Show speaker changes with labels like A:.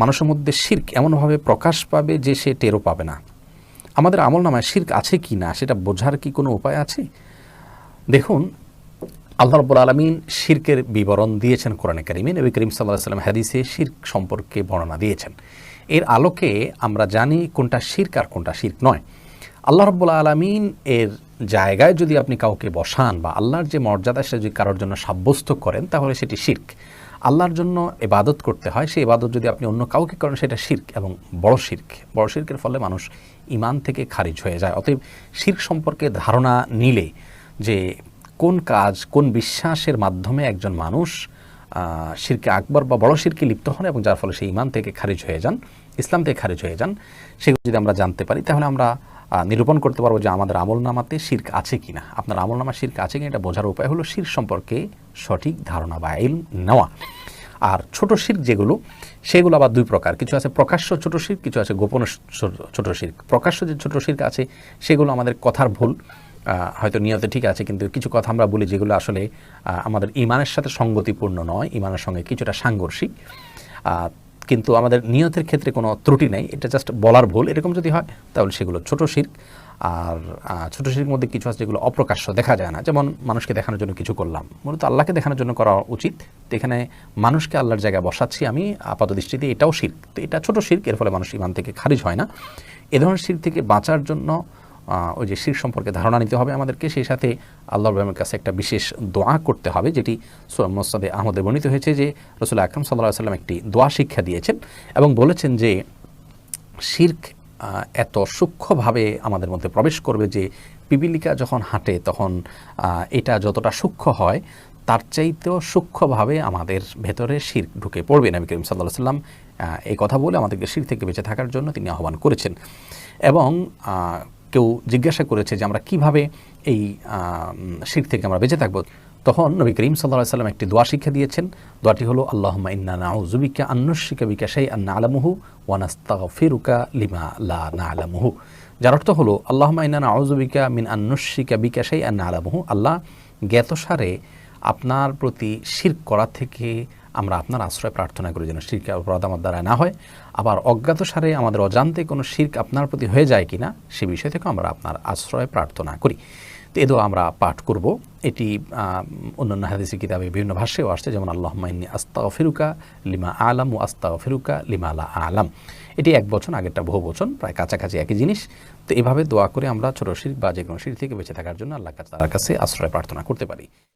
A: মানুষের মধ্যে শির্ক এমনভাবে প্রকাশ পাবে যে সে টেরও পাবে না। আমাদের আমল নামায় শির্ক আছে কি না, সেটা বোঝার কি কোনো উপায় আছে? দেখুন, আল্লাহ রব্বুল আলমিন শির্কের বিবরণ দিয়েছেন কোরআনে কারিমে। নবী করিম সাল্লাহ সাল্লাম হাদিসে শির্ক সম্পর্কে বর্ণনা দিয়েছেন। এর আলোকে আমরা জানি কোনটা শির্ক আর কোনটা শির্ক নয়। আল্লাহ রব্বুল আলমিন এর জায়গায় যদি আপনি কাউকে বসান বা আল্লাহর যে মর্যাদা, সেটা যদি কারোর জন্য সাব্যস্ত করেন, তাহলে সেটি শির্ক। আল্লাহর জন্য এবাদত করতে হয়, সেই এবাদত যদি আপনি অন্য কাউকে করেন, সেটা শির্ক এবং বড় শির্ক। বড় শির্কের ফলে মানুষ ইমান থেকে খারিজ হয়ে যায়। অতএব শির্ক সম্পর্কে ধারণা নিলে যে কোন কাজ, কোন বিশ্বাসের মাধ্যমে একজন মানুষ শিরকে আকবর বা বড় শিরকে লিপ্ত হন এবং যার ফলে সেই ইমান থেকে খারিজ হয়ে যান, ইসলাম থেকে খারিজ হয়ে যান, সেগুলো যদি আমরা জানতে পারি, তাহলে আমরা নিরূপণ করতে পারব যে আমাদের আমল নামাতে শির্ক আছে কি না আপনার আমল নামা শির্ক আছে কিনা, এটা বোঝার উপায় হলো শির সম্পর্কে সঠিক ধারণা বা ইল নেওয়া। আর ছোট শির্ক যেগুলো, সেগুলো আবার দুই প্রকার। কিছু আছে প্রকাশ্য ছোট শির্ক কিছু আছে গোপন ছোট- শির্ক প্রকাশ্য যে ছোট শির্ক আছে, সেগুলো আমাদের কথার ভুল হয়তো নিয়তে ঠিক আছে, কিন্তু কিছু কথা আমরা বলি যেগুলো আসলে আমাদের ইমানের সাথে সঙ্গতিপূর্ণ নয়, ইমানের সঙ্গে কিছুটা সাংঘর্ষিক। কিন্তু আমাদের নিয়তের ক্ষেত্রে কোনো ত্রুটি নেই, এটা জাস্ট বলার ভুল। এরকম যদি হয়, তাহলে সেগুলো ছোট শির্ক আর ছোট শির্কের মধ্যে কিছু আছে যেগুলো অপ্রকাশ্য, দেখা যায় না। যেমন মানুষকে দেখানোর জন্য কিছু করলাম। মূলত আল্লাহকে দেখানোর জন্য করা উচিত। তো এখানে মানুষকে আল্লাহর জায়গায় বসাচ্ছি আমি, আপাত দৃষ্টিতে এটাও শির্ক। তো এটা ছোট শির্ক, এর ফলে মানুষ ইমান থেকে খারিজ হয় না। এ ধরনের শির্ক থেকে বাঁচার জন্য ওই যে শির সম্পর্কে ধারণা নিতে হবে আমাদেরকে। সেই সাথে আল্লাহ রহমের কাছে একটা বিশেষ দোয়া করতে হবে, যেটি সূরা মোসাদে আহমদে বর্ণিত হয়েছে যে রসুল আকরম সাল্লাহ সাল্লাম একটি দোয়া শিক্ষা দিয়েছেন এবং বলেছেন যে, শির্ক এত সূক্ষ্মভাবে আমাদের মধ্যে প্রবেশ করবে যে পিপিলিকা যখন হাঁটে তখন এটা যতটা সূক্ষ্ম হয়, তার চাইতেও সূক্ষ্মভাবে আমাদের ভেতরে শির ঢুকে পড়বে নবী করিম সাল্লাহ সাল্লাম এই কথা বলে আমাদেরকে শির থেকে বেঁচে থাকার জন্য তিনি আহ্বান করেছেন। এবং কেউ জিজ্ঞাসা করেছে যে আমরা কীভাবে এই শির থেকে আমরা বেঁচে থাকব? তখন নবী করিম সাল্লাহ সাল্লাম একটি দোয়া শিক্ষা দিয়েছেন। দোয়াটি হলো আল্লাহমা ইন্না নাউজুবিকা বিকা সেই আন্না আলামুহু ওয়ানাস্তাগফিরুকা লিমা লা না আলামুহু যার অর্থ হলো আল্লাহমা ইন্না নাউজুবিকা মিন আন্নশিকা বিকা সেই আন্না আলামুহু আল্লাহ জ্ঞাতসারে আপনার প্রতি শির করা থেকে আমরা আপনার আশ্রয় প্রার্থনা করি যেন শিরকে অপরাধ আমার দ্বারা না হয়। আবার অজ্ঞাত সারে আমাদের অজান্তে কোনো শির্ক আপনার প্রতি হয়ে যায় কিনা সে বিষয় থেকে আমরা আপনার আশ্রয় প্রার্থনা করি। তো এদো আমরা পাঠ করব। এটি অন্যান্য হাদিসি, কিতাবে বিভিন্ন ভাষ্যেও আসছে, যেমন আল্লাহ মাইনি আস্তা ফিরুকা লিমা আলাম ও আস্তা ফিরুকা লিমা আলা আলাম। এটি এক বছর আগেরটা বহু বছর প্রায় কাছাকাছি একই জিনিস। তো এভাবে দোয়া করে আমরা ছোট শির বা যে কোনো শির থেকে বেঁচে থাকার জন্য আল্লাহ তার কাছে আশ্রয় প্রার্থনা করতে পারি।